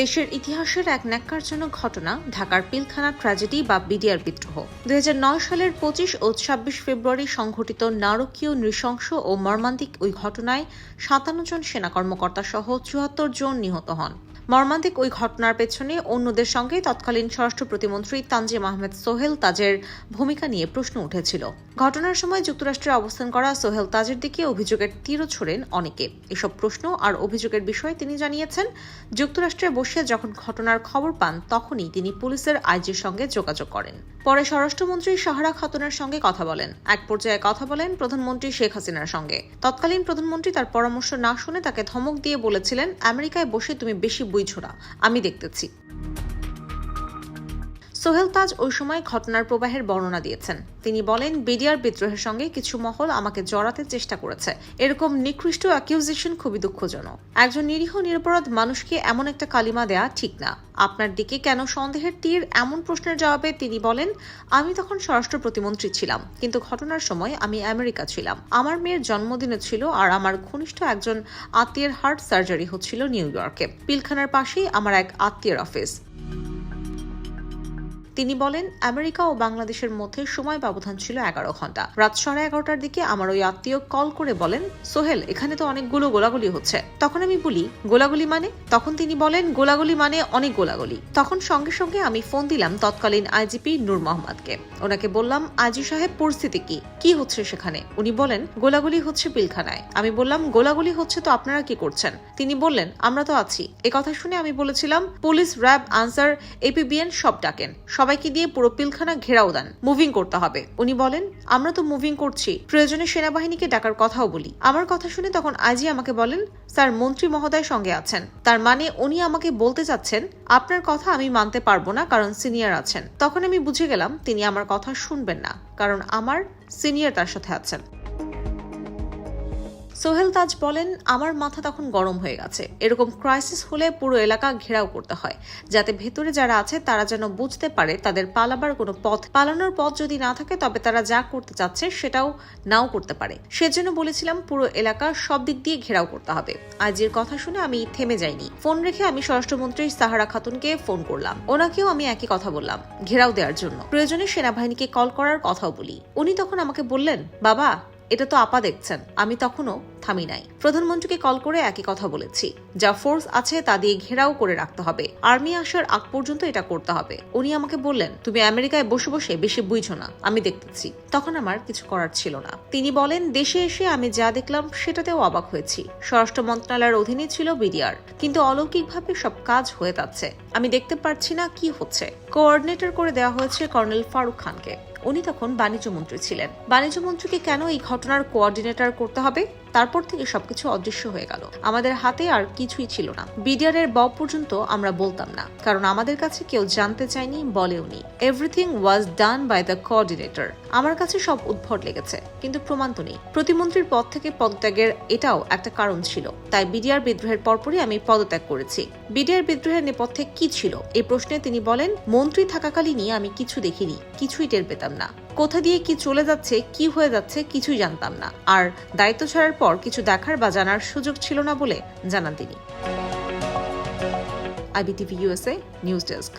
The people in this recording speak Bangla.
দেশের ইতিহাসের এক ন্যাক্কারজনক ঘটনা, ঢাকার পিলখানা ট্র্যাজেডি বা বিডিআর বিদ্রোহ। দুই হাজার নয় সালের পঁচিশ ও ছাব্বিশ ফেব্রুয়ারি সংঘটিত নারকীয় নৃশংস ও মর্মান্তিক ওই ঘটনায় সাতান্ন জন সেনা কর্মকর্তা সহ চুয়াত্তর জন নিহত হন। মর্মান্তিক ওই ঘটনার পেছনে অন্যদের সঙ্গে তৎকালীন স্বরাষ্ট্র প্রতিমন্ত্রী তানজিম আহমেদ সোহেল তাজের ভূমিকা নিয়ে প্রশ্ন উঠেছিল। ঘটনার সময় যুক্তরাষ্ট্রে অবস্থান করা সোহেল তাজের দিকে অভিযোগের তীরও ছোড়েন অনেকে। এসব প্রশ্ন আর অভিযোগের বিষয়ে তিনি জানিয়েছেন, যুক্তরাষ্ট্রে বসে যখন ঘটনার খবর পান, তখনই তিনি পুলিশের আইজির সঙ্গে যোগাযোগ করেন। পরে স্বরাষ্ট্রমন্ত্রী সাহারা খাতুনের সঙ্গে কথা বলেন। এক পর্যায়ে কথা বলেন প্রধানমন্ত্রী শেখ হাসিনার সঙ্গে। তৎকালীন প্রধানমন্ত্রী তার পরামর্শ না শুনে তাকে ধমক দিয়ে বলেছিলেন, আমেরিকায় বসে তুমি বেশি বুঝছ আমি দেখতেছি। সোহেল তাজ ওই সময় ঘটনার প্রবাহের বর্ণনা দিয়েছেন। তিনি বলেন, বিডিআর বিদ্রোহের সঙ্গে কিছু মহল আমাকে জড়াতে চেষ্টা করেছে। এরকম নিকৃষ্ট অ্যাকিউজেশন খুবই দুঃখজনক। একজন নিরীহ, নিরপরাধ মানুষকে এমন একটা কালিমা দেয়া ঠিক না। আপনার দিকে কেন সন্দেহের তীর? এমন প্রশ্নের জবাবে তিনি বলেন, আমি তখন স্বরাষ্ট্র প্রতিমন্ত্রী ছিলাম, কিন্তু ঘটনার সময় আমি আমেরিকা ছিলাম। আমার মেয়ের জন্মদিনে ছিল আর আমার ঘনিষ্ঠ একজন আত্মীয়ের হার্ট সার্জারি হচ্ছিল নিউ ইয়র্কে। পিলখানার পাশেই আমার এক আত্মীয়ের অফিস। তিনি বলেন, আমেরিকা ও বাংলাদেশের মধ্যে সময় ব্যবধান ছিল এগারো ঘণ্টা। রাত সাড়ে এগারোটার দিকে আমার ওই আত্মীয় কল করে বলেন, সোহেল, এখানে তো অনেকগুলো গোলাগুলি হচ্ছে। তখন আমি বলি, গোলাগুলি মানে? তখন তিনি বলেন, গোলাগুলি মানে অনেক গোলাগুলি। তখন সঙ্গে সঙ্গে আমি ফোন দিলাম তৎকালীন আইজিপি নূর মোহাম্মদকে। ওনাকে বললাম, আজি সাহেব, পরিস্থিতি কি? কি হচ্ছে সেখানে? উনি বলেন, গোলাগুলি হচ্ছে পিলখানায়। আমি বললাম, গোলাগুলি হচ্ছে তো আপনারা কি করছেন? তিনি বললেন, আমরা তো আছি। কথা শুনে আমি বলেছিলাম, পুলিশ, র্যাব, আনসার, এপিবিএন সব ডাকেন। সবাইকে দিয়ে পুরো পিলখানা ঘেরাও দেন। মুভিং করতে হবে। উনি বলেন, আমরা তো মুভিং করছি। প্রয়োজনে সেনাবাহিনীকে ডাকার কথাও বলি। আমার কথা শুনে তখন আইজি আমাকে বলেন, স্যার, মন্ত্রী মহোদয় সঙ্গে আছেন। তার মানে উনি আমাকে বলতে চাচ্ছেন, আপনার কথা আমি মানতে পারব না কারণ সিনিয়র আছেন। তখন আমি বুঝে গেলাম, তিনি আমার কথা শুনবেন না, কারণ আমার সিনিয়র তার সাথে আছেন। সোহেল তাজ বলেন, আমার মাথা তখন গরম হয়ে গেছে। এরকম ক্রাইসিস হলে পুরো এলাকা ঘেরাও করতে হয়। যাতে ভেতরে যারা আছে, তারা যেন বুঝতে পারে তাদের পালাবার কোনো পথ। পালানোর পথ যদি না থাকে, তবে তারা যা করতে চাচ্ছে, সেটাও নাও করতে পারে। সেজন্য বলেছিলাম, পুরো এলাকা সব দিক দিয়ে ঘেরাও করতে হবে। আজের কথা শুনে আমি থেমে যাইনি। ফোন রেখে আমি স্বরাষ্ট্রমন্ত্রী সাহারা খাতুনকে ফোন করলাম। ওনাকেও আমি একই কথা বললাম, ঘেরাও দেওয়ার জন্য। প্রয়োজনে সেনাবাহিনীকে কল করার কথাও বলি। উনি তখন আমাকে বললেন, বাবা এটা তো আপা দেখছেন, আমি তখনও থামি নাই। প্রধানমন্ত্রীকে কল করে একই কথা বলেছি। যা ফোর্স আছে তা দিয়ে ঘেরাও করে রাখতে হবে। আর্মি আসার আগ পর্যন্ত এটা করতে হবে। উনি আমাকে বললেন, তুমি আমেরিকায় বসে বসে বেশি বুঝছ না, আমি দেখতেছি। তখন আমার কিছু করার ছিল না। তিনি বলেন, দেশে এসে আমি যা দেখলাম সেটাতেও অবাক হয়েছি। স্বরাষ্ট্র মন্ত্রণালয়ের অধীনে ছিল বিডিআর, কিন্তু অলৌকিকভাবে সব কাজ হয়ে যাচ্ছে। আমি দেখতে পারছি না কি হচ্ছে। কোঅর্ডিনেটর করে দেওয়া হয়েছে কর্নেল ফারুক খানকে। উনি তখন বাণিজ্য মন্ত্রী ছিলেন। বাণিজ্য মন্ত্রীকে কেন এই ঘটনার কোঅর্ডিনেটর করতে হবে? তারপর থেকে সবকিছু অদৃশ্য হয়ে গেল। আমাদের হাতে আর কিছুই ছিল না। বিডিআর এর বব পর্যন্ত আমরা বলতাম না, কারণ আমাদের কাছে কেউ জানতে চায়নি বলেওনি everything was done by the coordinator আমার কাছে সব উদ্ভট লেগেছে, কিন্তু প্রমাণ তো নেই। প্রতিমন্ত্রীর পদ থেকে পদত্যাগের এটাও একটা কারণ ছিল। তাই বিডিআর বিদ্রোহের পরপরই আমি পদত্যাগ করেছি। বিডিআর বিদ্রোহের নেপথ্যে কি ছিল? এই প্রশ্নে তিনি বলেন, মন্ত্রী থাকাকালীনই আমি কিছু দেখিনি, কিছুই টের পেতাম না। কোথা দিয়ে কি চলে যাচ্ছে, কি হয়ে যাচ্ছে কিছুই জানতাম না। আর দায়িত্ব ছাড়ার পর কিছু দেখার বা জানার সুযোগ ছিল না বলে জানান তিনি। IBTV USA news desk